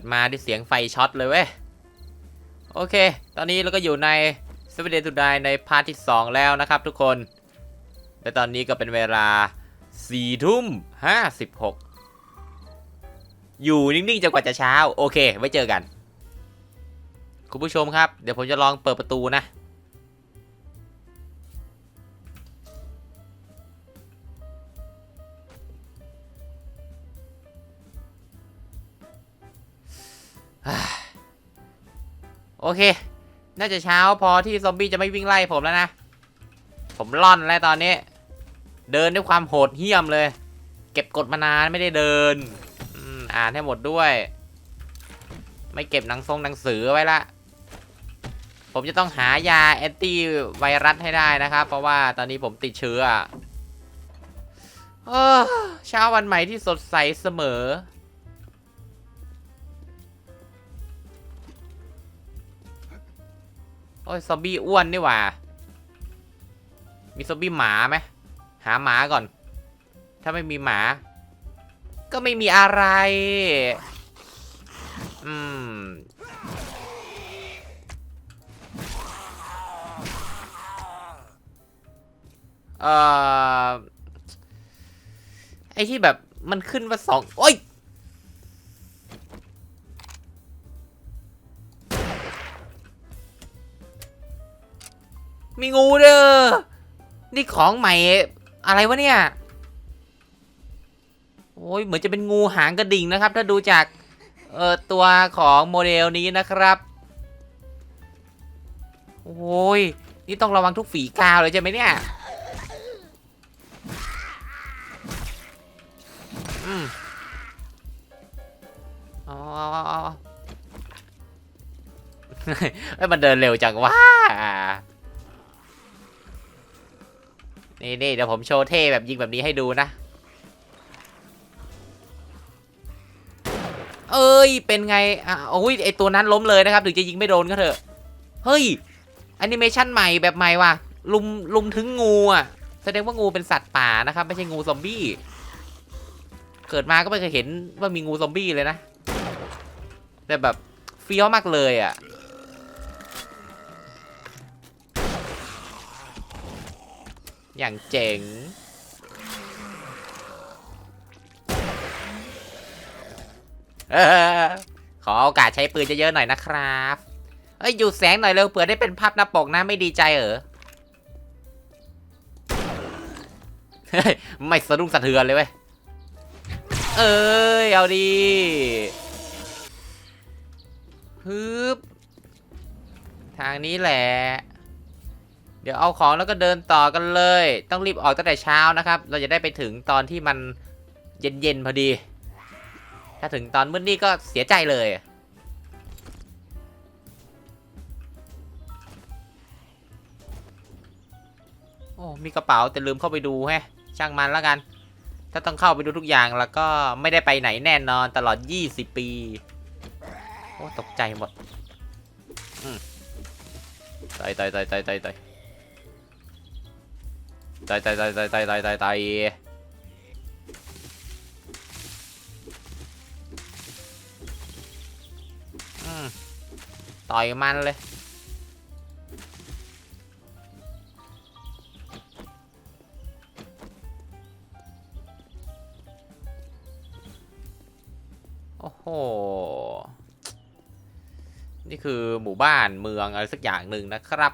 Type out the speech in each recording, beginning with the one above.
ดมาด้วยเสียงไฟช็อตเลยเว้ย โอเค ตอนนี้เราก็อยู่ในสวีเดนทูดายในพาร์ทที่ 2 แล้วนะครับทุกคน และตอนนี้ก็เป็นเวลา4ทุ่ม56 อยู่นิ่งๆจนกว่าจะเช้า โอเค ไว้เจอกัน คุณผู้ชมครับ เดี๋ยวผมจะลองเปิดประตูนะ โอเค น่าจะเช้าพอที่ซอมบี้จะไม่วิ่งไล่ผมแล้วนะ ผมล่อนแล้วตอนนี้ เดินด้วยความโหดเหี้ยมเลย เก็บกดมานานไม่ได้เดินอ่านให้หมดด้วย ไม่เก็บหนังทรงหนังสือไว้ละ ผมจะต้องหายาแอนตี้ไวรัสให้ได้นะครับ เพราะว่าตอนนี้ผมติดเชื้อเช้าวันใหม่ที่สดใสเสมอ อ้ยซอมบี้อ้วนนี่หว่า มีซอมบี้หมาไหมหาหมาก่อน ถ้าไม่มีหมา ก็ไม่มีอะไร อืม เอ่อ ไอที่แบบมันขึ้นว่าสอง โอ้ย มีงูเด้อ นี่ของใหม่อะไรวะเนี่ย โอ้ยเหมือนจะเป็นงูหางกระดิ่งนะครับ ถ้าดูจากเอ่อตัวของโมเดลนี้นะครับ โอ้ย นี่ต้องระวังทุกฝีกาวเลยใช่ไหมเนี่ยอืมอ๋อเอ้มันเดินเร็วจังวะ นี่นี่เดี๋ยวผมโชว์เท่แบบยิงแบบนี้ให้ดูนะ เอ้ย เป็นไงอะโอ้ยไอตัวนั้นล้มเลยนะครับ ถึงจะยิงไม่โดนก็เถอะ เฮ้ยแอนิเมชันใหม่แบบใหม่ว่ะ ลุมลุมถึงงูอะ แสดงว่างูเป็นสัตว์ป่านะครับ ไม่ใช่งูซอมบี้ เกิดมาก็ไม่เคยเห็นว่ามีงูซอมบี้เลยนะ แต่แบบเฟี้ยวมากเลยอะ อย่างเจ๋งออขอโอกาสใช้ปืนเยอะๆหน่อยนะครับ เอ้ยหยุดแสงหน่อยเร็วเผื่อได้เป็นภาพหน้าปกนะไม่ดีใจเหรอไม่สะดุ้งสะเทือนเลยเว้ย เอ้ย เอาดีฮึบ ทางนี้แหละ เดี๋ยวเอาของแล้วก็เดินต่อกันเลย ต้องรีบออกตั้งแต่เช้านะครับ เราจะได้ไปถึงตอนที่มันเย็นๆพอดี ถ้าถึงตอนมืดนี่ก็เสียใจเลย โอ้มีกระเป๋าแต่ลืมเข้าไปดูแฮะ ช่างมันแล้วกัน ถ้าต้องเข้าไปดูทุกอย่างแล้วก็ไม่ได้ไปไหนแน่นอนตลอด 20 ปี โอ้ตกใจหมด อืมต่อยต่อยต่อยต่อยต่อย ต่อยต่อยต่อยต่อยต่อยต่อยต่อยต่อยต่อยมันเลย โอ้โห นี่คือหมู่บ้านเมืองอะไรสักอย่างหนึ่งนะครับ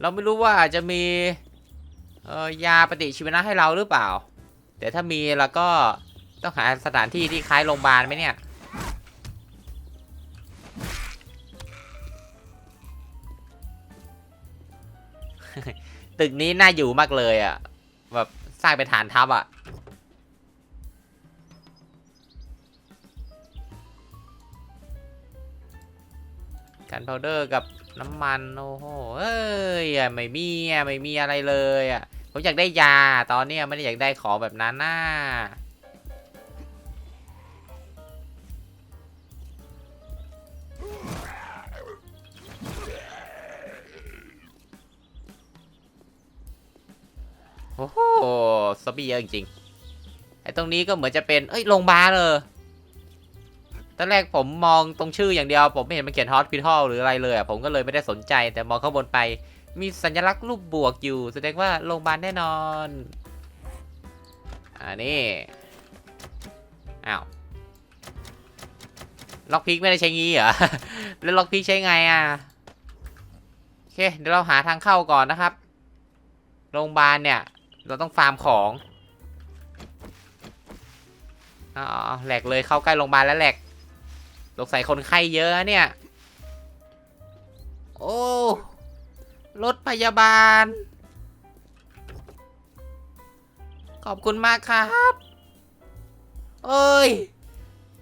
เราไม่รู้ว่าจะมี เออยาปฏิชีวนะให้เราหรือเปล่า แต่ถ้ามีเราก็ต้องหาสถานที่ที่คล้ายโรงพยาบาลไหมเนี่ย ตึกนี้น่าอยู่มากเลยอะ แบบสร้างเป็นฐานทัพอะกันพาวเดอร์กับน้ำมัน โอ้โห เอ้ย ไม่มีอะ ไม่มีอะไรเลยอะ ผมอยากได้ยาตอนนี้ไม่ได้อยากได้ของแบบนั้นน่าโอ้โหซอมบี้เยอะจริงๆไอ้ตรงนี้ก็เหมือนจะเป็น เอ้ย โรงพยาบาลเออตอนแรกผมมองตรงชื่ออย่างเดียว ผมไม่เห็นมันเขียนฮอสพิทอลหรืออะไรเลยอะผมก็เลยไม่ได้สนใจ แต่มองข้างบนไป มีสัญลักษณ์รูปบวกอยู่ แสดงว่าโรงพยาบาลแน่นอน อันนี้ อ้าว ล็อกพิกไม่ได้ใช้งี้เหรอ แล้วล็อกพิกใช้ไงอะ โอเค เดี๋ยวเราหาทางเข้าก่อนนะครับ โรงพยาบาลเนี่ย เราต้องฟาร์มของอ๋อแหลกเลยเข้าใกล้โรงพยาบาลแล้วแหลกสงสัยคนไข้เยอะนะเนี่ย โอ้ รถพยาบาล ขอบคุณมากครับเอ้ย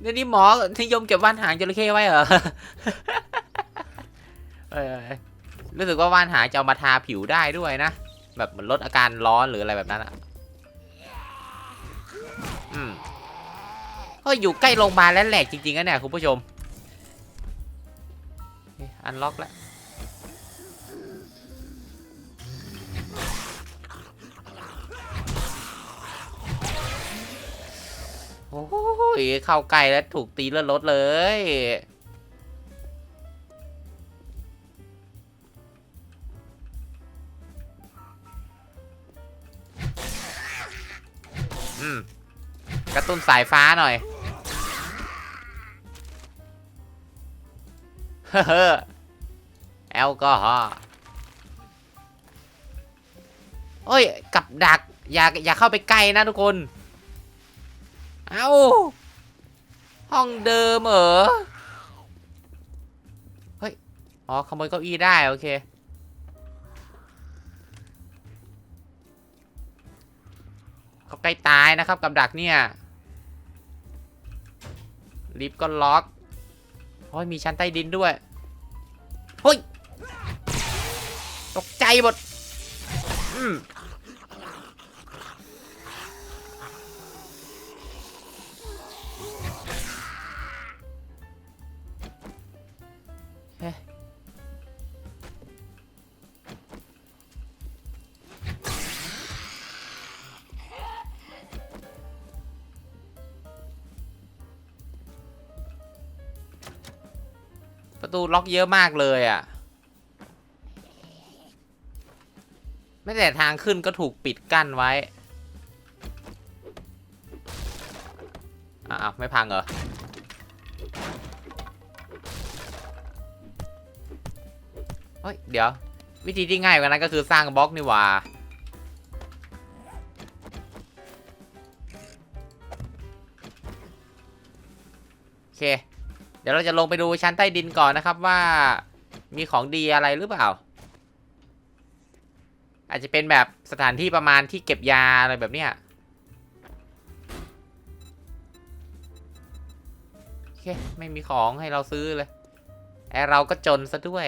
เดี๋ยวนี้หมอนิยมเก็บว่านหางจระเข้ไว้เหรอเอ้ยรู้สึกว่าว่านหางจะเอามาทาผิวได้ด้วยนะ แบบเหมือนลดอาการร้อนหรืออะไรแบบนั้นอะอืมก็อยู่ใกล้โรงพยาบาลแล้วแหลกจริงๆนะเนี่ยคุณผู้ชมอันล็อกแล้ว โอ้ยเข้าใกล้แล้วถูกตีเลือดลดเลย อืม กระตุ้นสายฟ้าหน่อย เฮ้อแอลกอฮอล์โอ้ย กับดัก อย่าอย่าเข้าไปใกล้นะทุกคน เอ้า ห้องเดิมเหรอ เฮ้ย อ๋อขโมยเก้าอี้ได้ โอเค เขาใกล้ตายนะครับกับดักเนี่ย ลิฟต์ก็ล็อกโอ้ยมีชั้นใต้ดินด้วยเฮ้ย ตกใจหมด อืม ประตูล็อกเยอะมากเลยอะ่ะ ไม่แต่ทางขึ้นก็ถูกปิดกั้นไว้ อ้าวไม่พังเหรอ เฮ้ย เดี๋ยว วิธีที่ง่ายกว่านั้นก็คือสร้างบล็อกนี่ว่าโอเค เดี๋ยวเราจะลงไปดูชั้นใต้ดินก่อนนะครับว่า มีของดีอะไรหรือเปล่า อาจจะเป็นแบบสถานที่ประมาณที่เก็บยาอะไรแบบเนี้ยโอเค ไม่มีของให้เราซื้อเลยไอเราก็จนซะด้วย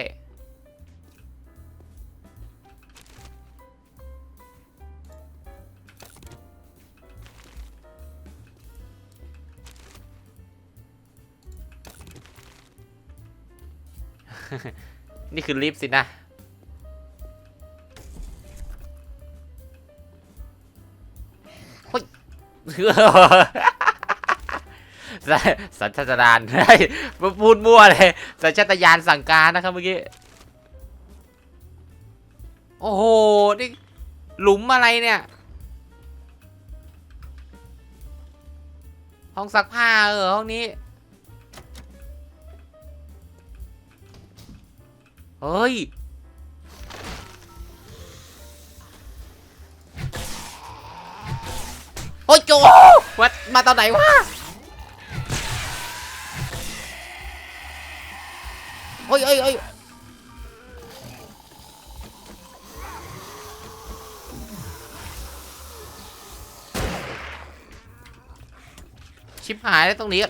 นี่คือลิฟต์สินะ เฮ้ยสัญชาตญาณพูดมั่วเลย สัญชาตญาณสั่งการนะครับเมื่อกี้ โอ้โห นี่หลุมอะไรเนี่ย ห้องซักผ้าเออห้องนี้ เฮ้ย โอ้ยโจมามาตอนไหนวะ โอ้ยโอ้ยโอ้ยชิบหายแล้วตรงนี้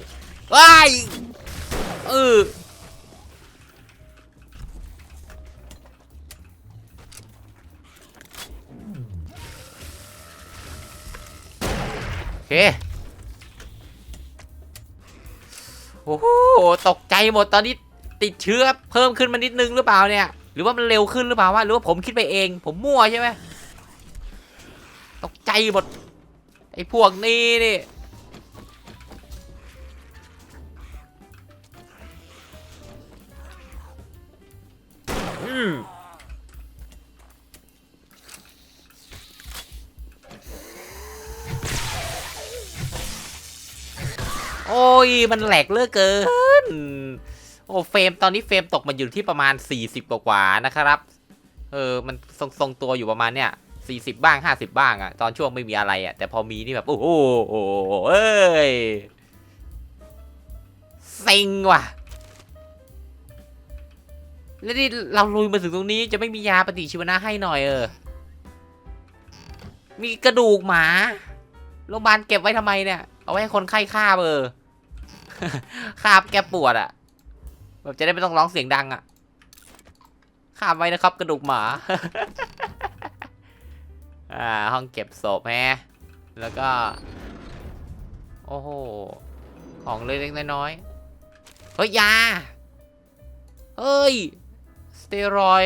ว้ายเออ โอ้โหตกใจหมดตอนนี้ติดเชื้อเพิ่มขึ้นมานิดนึงหรือเปล่าเนี่ย หรือว่ามันเร็วขึ้นหรือเปล่าว่าหรือว่าผมคิดไปเอง ผมมั่วใช่ไหมตกใจหมดไอ้พวกนี้นี่อืม โอ้ย มันแหลกเลือเกิน โอ้เฟรมตอนนี้เฟรมตกมาอยู่ที่ประมาณ 40 กว่าๆนะครับ เออ มันทรงทรงตัวอยู่ประมาณเนี้ย40 บ้าง 50 บ้างอะตอนช่วงไม่มีอะไรอะแต่พอมีนี่แบบ โอ้โหเอ้ยเซ็งว่ะ แล้วนี่เราลุยมาถึงตรงนี้จะไม่มียาปฏิชีวนะให้หน่อยเออ มีกระดูกหมาโรงพยาบาลเก็บไว้ทำไมเนี่ย เอาไว้ให้คนไข้ฆ่าเบอร์ คาบแกปวดอะแบบจะได้ไม่ต้องร้องเสียงดังอะคาบไว้นะครับกระดูกหมา อ่า ห้องเก็บศพแฮะแล้วก็ โอ้โห ของเล็กๆน้อยๆ เฮ้ยยา เฮ้ย สเตียรอย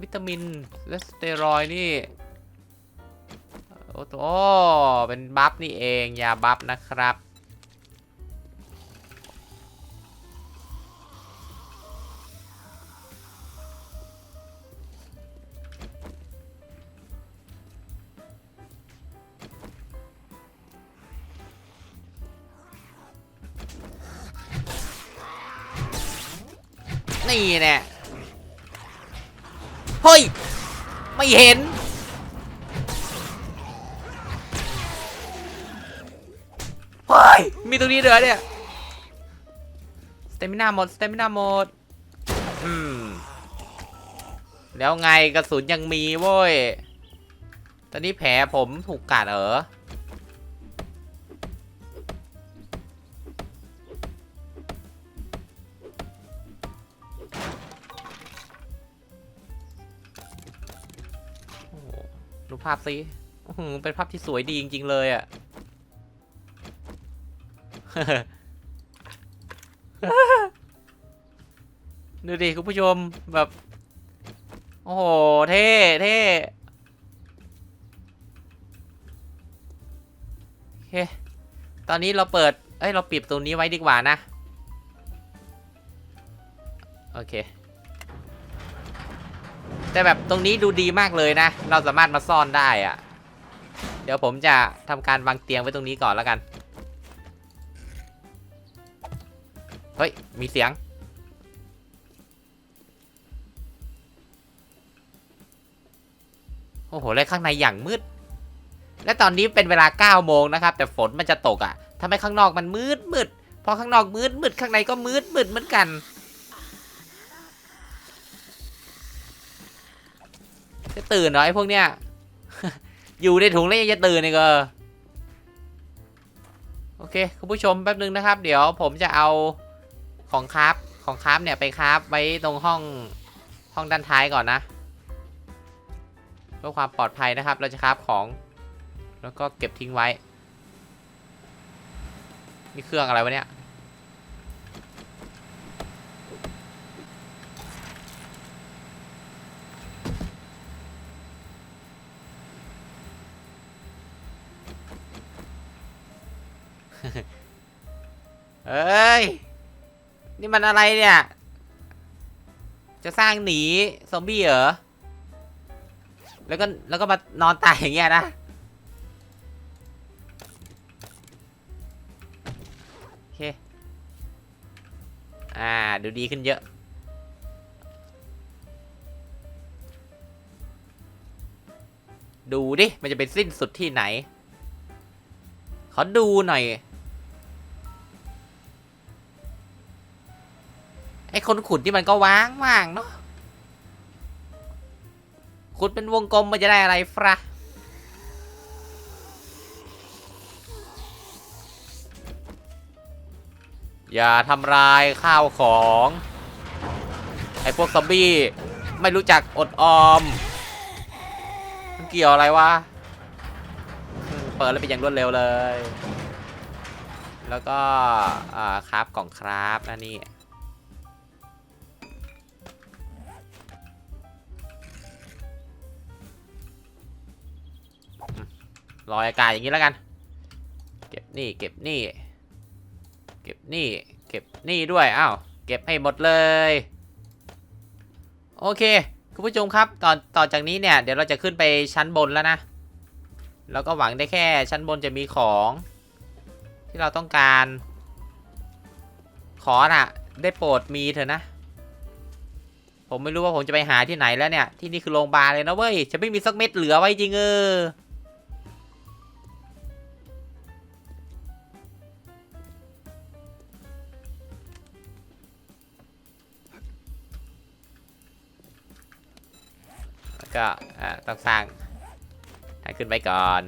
วิตามิน และสเตียรอยนี่โอ้โหเป็นบัฟนี่เอง ยาบัฟนะครับ นี่แน่เฮ้ย ไม่เห็น เฮ้ย มีตรงนี้เดือเนี่ยสเตมินาหมดสเตมินาหมด อืม แล้วไงกระสุนยังมีเว้ย ตอนนี้แผลผมถูกกัดเหรอ ภาพสิเป็นภาพที่สวยดีจริง ๆ เลยอะ่ะดูดิคุณผู้ชมแบบ โอ้โห เท่เท่โอเค ตอนนี้เราเปิด เอ้ย เราปิดประตูนี้ไว้ดีกว่านะ โอเค แต่แบบตรงนี้ดูดีมากเลยนะ เราสามารถมาซ่อนได้อะเดี๋ยวผมจะทำการวางเตียงไว้ตรงนี้ก่อนแล้วกัน เฮ้ย มีเสียง โอ้โห แล้วข้างในอย่างมืด และตอนนี้เป็นเวลา 9 โมงนะครับ แต่ฝนมันจะตกอะ่ะทำให้ข้างนอกมันมืดมืด พอข้างนอกมืดมืดข้างในก็มืดมืดเหมือนกัน ตื่นเหรอไอ้พวกเนี้ย อยู่ในถุงแล้วยังจะตื่นอีกเออโอเคคุณผู้ชมแป๊บนึงนะครับ เดี๋ยวผมจะเอาของคราฟของคราฟเนี่ยไปคราฟไว้ตรงห้องห้องด้านท้ายก่อนนะเพื่อความปลอดภัยนะครับ เราจะคราฟของ แล้วก็เก็บทิ้งไว้นี่เครื่องอะไรวะเนี่ย เอ้ย นี่มันอะไรเนี่ย จะสร้างหนีซอมบี้เหรอ แล้วก็แล้วก็มานอนตายอย่างเงี้ยนะ โอเค อ่า ดูดีขึ้นเยอะดูดิ มันจะเป็นสิ้นสุดที่ไหน ขอดูหน่อย อ้คนขุดที่มันก็ว้างว่างเนาะขุดเป็นวงกลมมันจะได้อะไรฟะอย่าทำลายข้าวของ ไอ้พวกซอมบี้ไม่รู้จักอดออมมันเกี่ยวอะไรวะ เปิดแล้วเป็นอย่างรวดเร็วเลย แล้วก็ อ่า คราฟกล่องคราฟนะนี่ ลอยอากาศอย่างนี้แล้วกัน เก็บนี่เก็บนี่ เก็บนี่ เก็บนี่ด้วยอ้าวเก็บให้หมดเลย โอเค คุณผู้ชมครับตอนต่อจากนี้เนี่ย เดี๋ยวเราจะขึ้นไปชั้นบนแล้วนะ แล้วก็หวังได้แค่ชั้นบนจะมีของ ที่เราต้องการ ขอน่ะ ได้โปรดมีเถอะนะ ผมไม่รู้ว่าผมจะไปหาที่ไหนแล้วเนี่ย ที่นี่คือโรงพยาบาลเลยนะเว้ย จะไม่มีสักเม็ดเหลือไว้จริงเออ ก็ต้องสร้างให้ขึ้นไปก่อน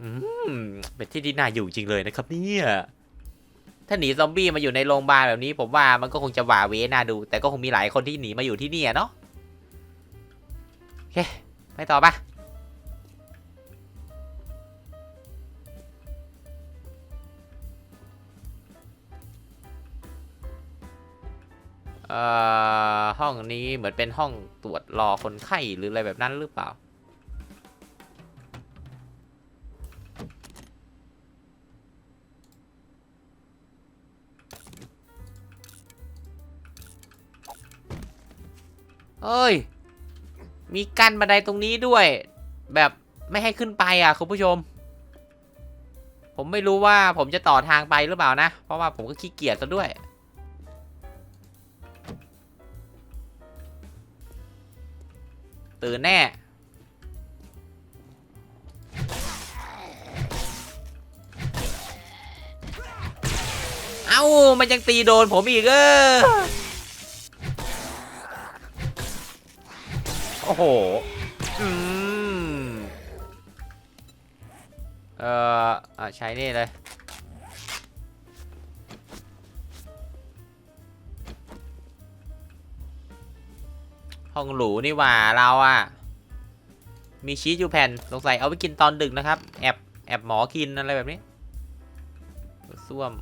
อืมเป็นที่ที่น่าอยู่จริงเลยนะครับเนี่ยถ้าหนีซอมบี้มาอยู่ในโรงพยาบาลแบบนี้ ผมว่ามันก็คงจะหวาเวน่าดู แต่ก็คงมีหลายคนที่หนีมาอยู่ที่นี่เนาะโอเคไปต่อปะ เอ่อห้องนี้เหมือนเป็นห้องตรวจรอคนไข้หรืออะไรแบบนั้นหรือเปล่า เอ้ย มีกั้นบันไดตรงนี้ด้วย แบบไม่ให้ขึ้นไปอะคุณผู้ชม ผมไม่รู้ว่าผมจะต่อทางไปหรือเปล่านะ เพราะว่าผมก็ขี้เกียจซะด้วย ตื่นแน่ เอ้า มันยังตีโดนผมอีกเออโอ้โห อืม เอ่อใช้นี่เลย ห้องหรูนี่หว่าเราอะมีชีสอยู่แผ่นสงสัยเอาไปกินตอนดึกนะครับ แอบแอบหมอกินอะไรแบบนี้ส้วม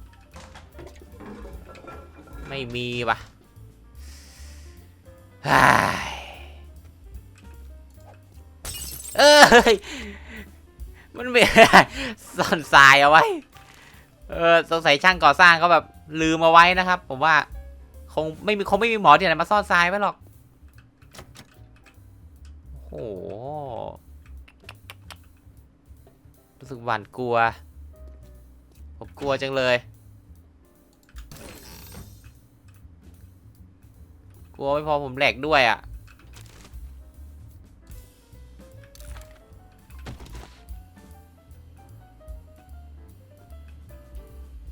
ไม่มีว่ะเอ้ย มันไม่ซ่อนทรายเอาไว้ เออสงสัยช่างก่อสร้างเขาแบบลืมเอาไว้นะครับ ผมว่า คงไม่มีคงไม่มีหมอที่ไหนมาซ่อนทรายไว้หรอก โอ้โห รู้สึกหวาดกลัว ผมกลัวจังเลย กลัวไม่พอผมแหลกด้วยอะ่ะ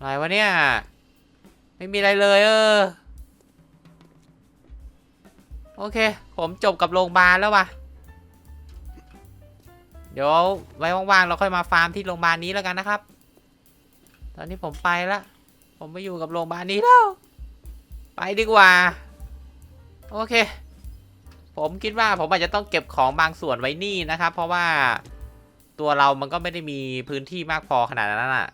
อะไรวะเนี่ย ไม่มีอะไรเลยเออโอเค ผมจบกับโรงพยาบาลแล้วว่ะ เดี๋ยวไว้ว่างๆเราค่อยมาฟาร์มที่โรงพยาบาลนี้แล้วกันนะครับ ตอนนี้ผมไปละ ผมไม่อยู่กับโรงพยาบาลนี้แล้ว ไปดีกว่า โอเค ผมคิดว่าผมอาจจะต้องเก็บของบางส่วนไว้นี่นะครับ เพราะว่าตัวเรามันก็ไม่ได้มีพื้นที่มากพอขนาดนั้นอะ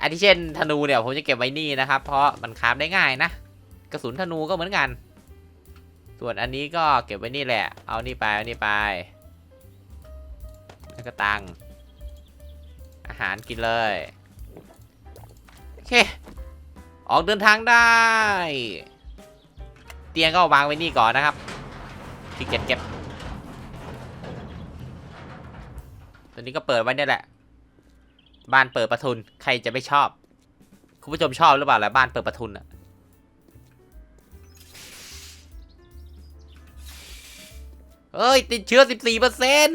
อาทิเช่นธนูเนี่ยผมจะเก็บไว้นี่นะครับ เพราะมันคราฟได้ง่ายนะ กระสุนธนูก็เหมือนกัน ส่วนอันนี้ก็เก็บไว้นี่แหละ เอานี่ไปเอานี่ไป แล้วก็ตังอาหารกินเลย โอเค ออกเดินทางได้ เตียงก็วางไว้นี่ก่อนนะครับที่เก็บเก็บ ตัวนี้ก็เปิดไว้เนี่ยแหละ บ้านเปิดประทุน ใครจะไม่ชอบ คุณผู้ชมชอบหรือเปล่าล่ะบ้านเปิดประทุนอะเอ้ย ติดเชื้อ 14เปอร์เซ็น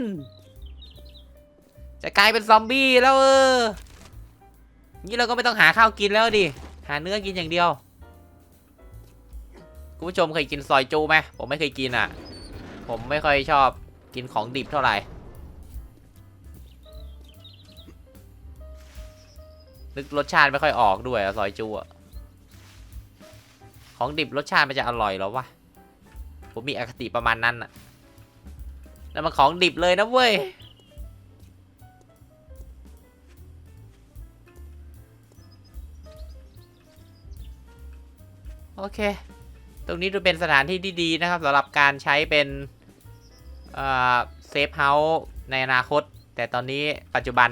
จะกลายเป็นซอมบี้แล้วเอองี้เราก็ไม่ต้องหาข้าวกินแล้วดิ หาเนื้อกินอย่างเดียว คุณผู้ชมเคยกินซอยจูไหมผมไม่เคยกินอะ ผมไม่ค่อยชอบกินของดิบเท่าไหร่ นึกรสชาติไม่ค่อยออกด้วยอะซอยจูอะของดิบรสชาติมันจะอร่อยหรอวะ ผมมีอคติประมาณนั้นอะแล้วมันของดิบเลยนะเว้ย โอเค ตรงนี้ดูเป็นสถานที่ที่ดีนะครับสำหรับการใช้เป็นเซฟเฮาส์ในอนาคต แต่ตอนนี้ปัจจุบัน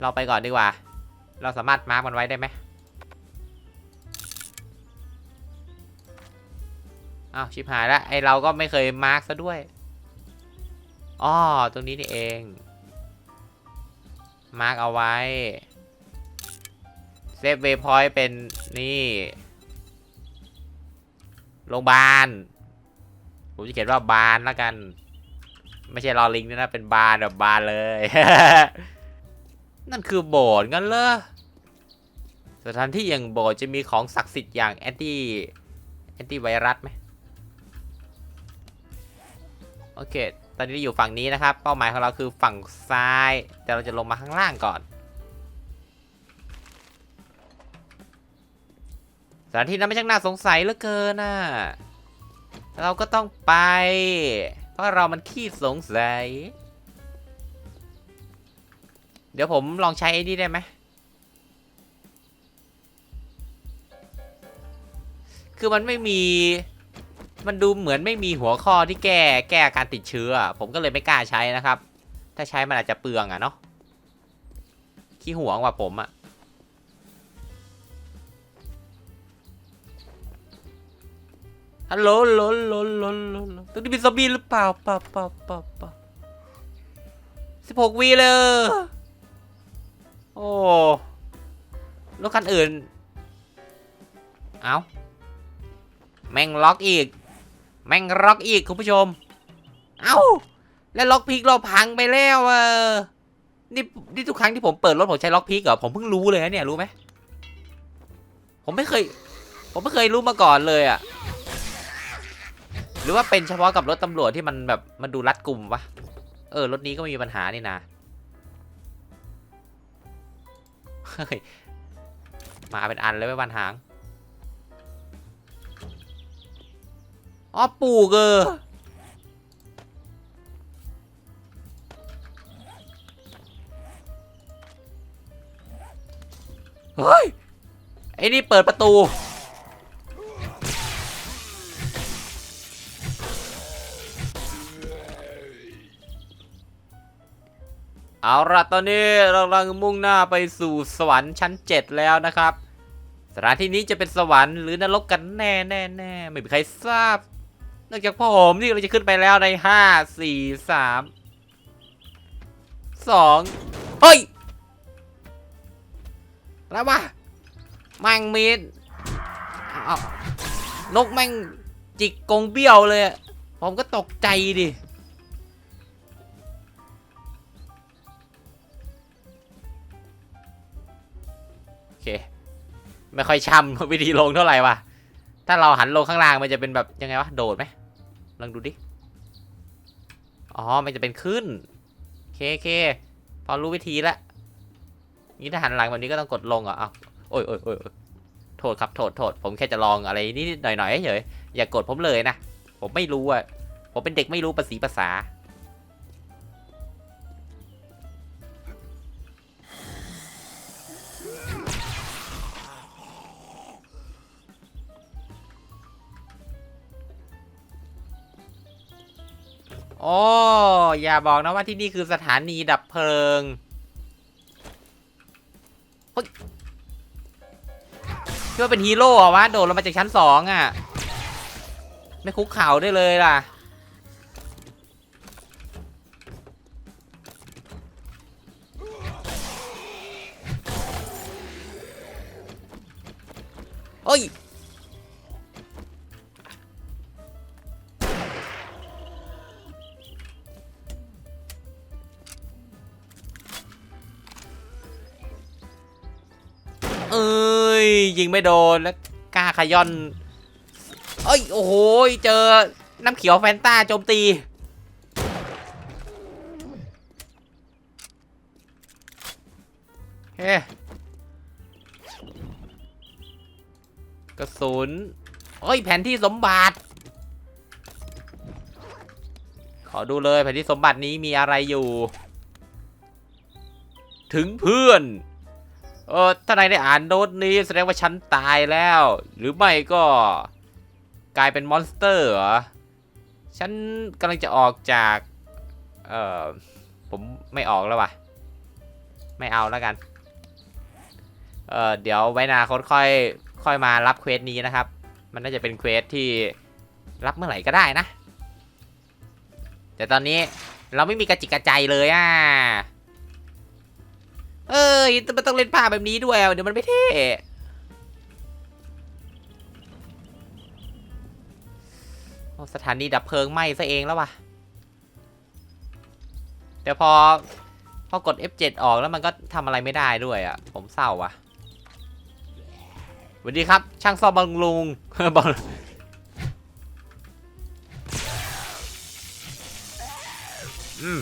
เราไปก่อนดีกว่า เราสามารถมาร์กมันไว้ได้ไหมอ้าวชิบหายแล้วไอเราก็ไม่เคยมาร์กซะด้วยอ๋อตรงนี้นี่เองมาร์กเอาไว้เซฟเวย์พอยต์เป็นนี่ โรงพยาบาล ผมจะเขียนว่าบานแล้วกัน ไม่ใช่รอลิงด้วยนะ เป็นบานแบบบานเลย นั่นคือโบสถ์งั้นเหรอ สถานที่อย่างโบสถ์จะมีของศักดิ์สิทธิ์อย่างแอนตี้แอนตี้ไวรัสไหมโอเค ตอนนี้อยู่ฝั่งนี้นะครับ เป้าหมายของเราคือฝั่งซ้าย แต่เราจะลงมาข้างล่างก่อน สถานที่นั้นไม่ช่างน่าสงสัยเหลือเกินน่ะเราก็ต้องไป เพราะเรามันขี้สงสัย เดี๋ยวผมลองใช้ไอ้นี่ได้ไหมคือมันไม่มี มันดูเหมือนไม่มีหัวข้อที่แก้แก้การติดเชื้อ ผมก็เลยไม่กล้าใช้นะครับ ถ้าใช้มันอาจจะเปลืองอะเนาะขี้หวงกว่าผมอะ ฮัลโหลโหลโหลโหลโหลตรงนี้มีซอมบี้หรือเปล่าเปล่าเปล่าเปล่าเปล่าสิบหกวีเลย โอ้รถคันอื่น เอาแม่งล็อกอีก แม่งล็อกอีกคุณผู้ชม เอ้า แล้วล็อกพิกเราพังไปแล้วเออนี่นี่ทุกครั้งที่ผมเปิดรถผมใช้ล็อกพิกเหรอ ผมเพิ่งรู้เลยนะเนี่ยรู้ไหม ผมไม่เคย ผมไม่เคยรู้มาก่อนเลยอะ หรือว่าเป็นเฉพาะกับรถตำรวจที่มันแบบมันดูรัดกลุ่มวะ เออรถนี้ก็ไม่มีปัญหานี่นะเฮ้ยมาเป็นอันเลยไม่วันหาง อ๋อปลูกเออเฮ้ย ไอ้นี่เปิดประตู เอาละตอนนี้เรากำลังมุ่งหน้าไปสู่สวรรค์ชั้น 7 แล้วนะครับสถานที่นี้จะเป็นสวรรค์หรือนรกกันแน่แน่แน่ไม่มีใครทราบนอกจากผมที่เราจะขึ้นไปแล้วในห้าสี่สามสองเฮ้ยแล้ววะแมงมีดนกแมงจิกกรงเบี้ยวเลย ผมก็ตกใจดิ เค ไม่ค่อยช่ำวิธีลงเท่าไหร่วะถ้าเราหันลงข้างล่างมันจะเป็นแบบยังไงวะโดดไหมลองดูดิอ๋อมันจะเป็นขึ้นเคเคพอรู้วิธีแล้วนี่ถ้าหันหลังแบบนี้ก็ต้องกดลงอะอ้าวโอ้ยโอ้ยโอ้ยโทษครับโทษโทษผมแค่จะลองอะไรนิดๆหน่อยเฉยอย่ากดผมเลยนะผมไม่รู้อะผมเป็นเด็กไม่รู้ภาษีภาษา โอ้อย่าบอกนะว่าที่นี่คือสถานีดับเพลิงเฮ้ยคิดว่าเป็นฮีโร่เหรอวะโดดลงมาจากชั้นสองอะ ไม่คุกเข่าได้เลยล่ะเฮ้ย ยิงไม่โดนแล้วกล้าขย่อนเอ้ยโอ้โหเจอน้ำเขียวแฟนตาโจมตีเฮ้กระสุนเอ้ยแผนที่สมบัติ ขอดูเลยแผนที่สมบัตินี้มีอะไรอยู่ ถึงเพื่อน เออถ้านายได้อ่านโน้ตนี้แสดงว่าฉันตายแล้ว หรือไม่ก็กลายเป็นมอนสเตอร์เหรอ ฉันกำลังจะออกจาก เออผมไม่ออกแล้ววะไม่เอาแล้วกัน เออเดี๋ยวไว้นาคค่อยค่อยมารับเควสนี้นะครับ มันน่าจะเป็นเควสที่รับเมื่อไหร่ก็ได้นะ แต่ตอนนี้เราไม่มีกระจิกกระใจเลยอะ เอ้ยมันต้องเล่นผ้าแบบนี้ด้วยเดี๋ยวมันไม่เท่สถานีดับเพลิงไหม้ซะเองแล้ววะแต่พอ พอกด F7 ออกแล้วมันก็ทำอะไรไม่ได้ด้วยอะ ผมเศร้าว่ะสวัสดีครับ ช่างซ่อมบำรุงบำรุงอืม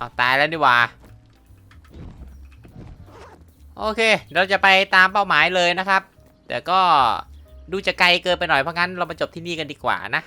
เอาตายแล้วนี่ว่าโอเค เราจะไปตามเป้าหมายเลยนะครับ แต่ก็ดูจะไกลเกินไปหน่อยเพราะงั้นเรามาจบที่นี่กันดีกว่านะ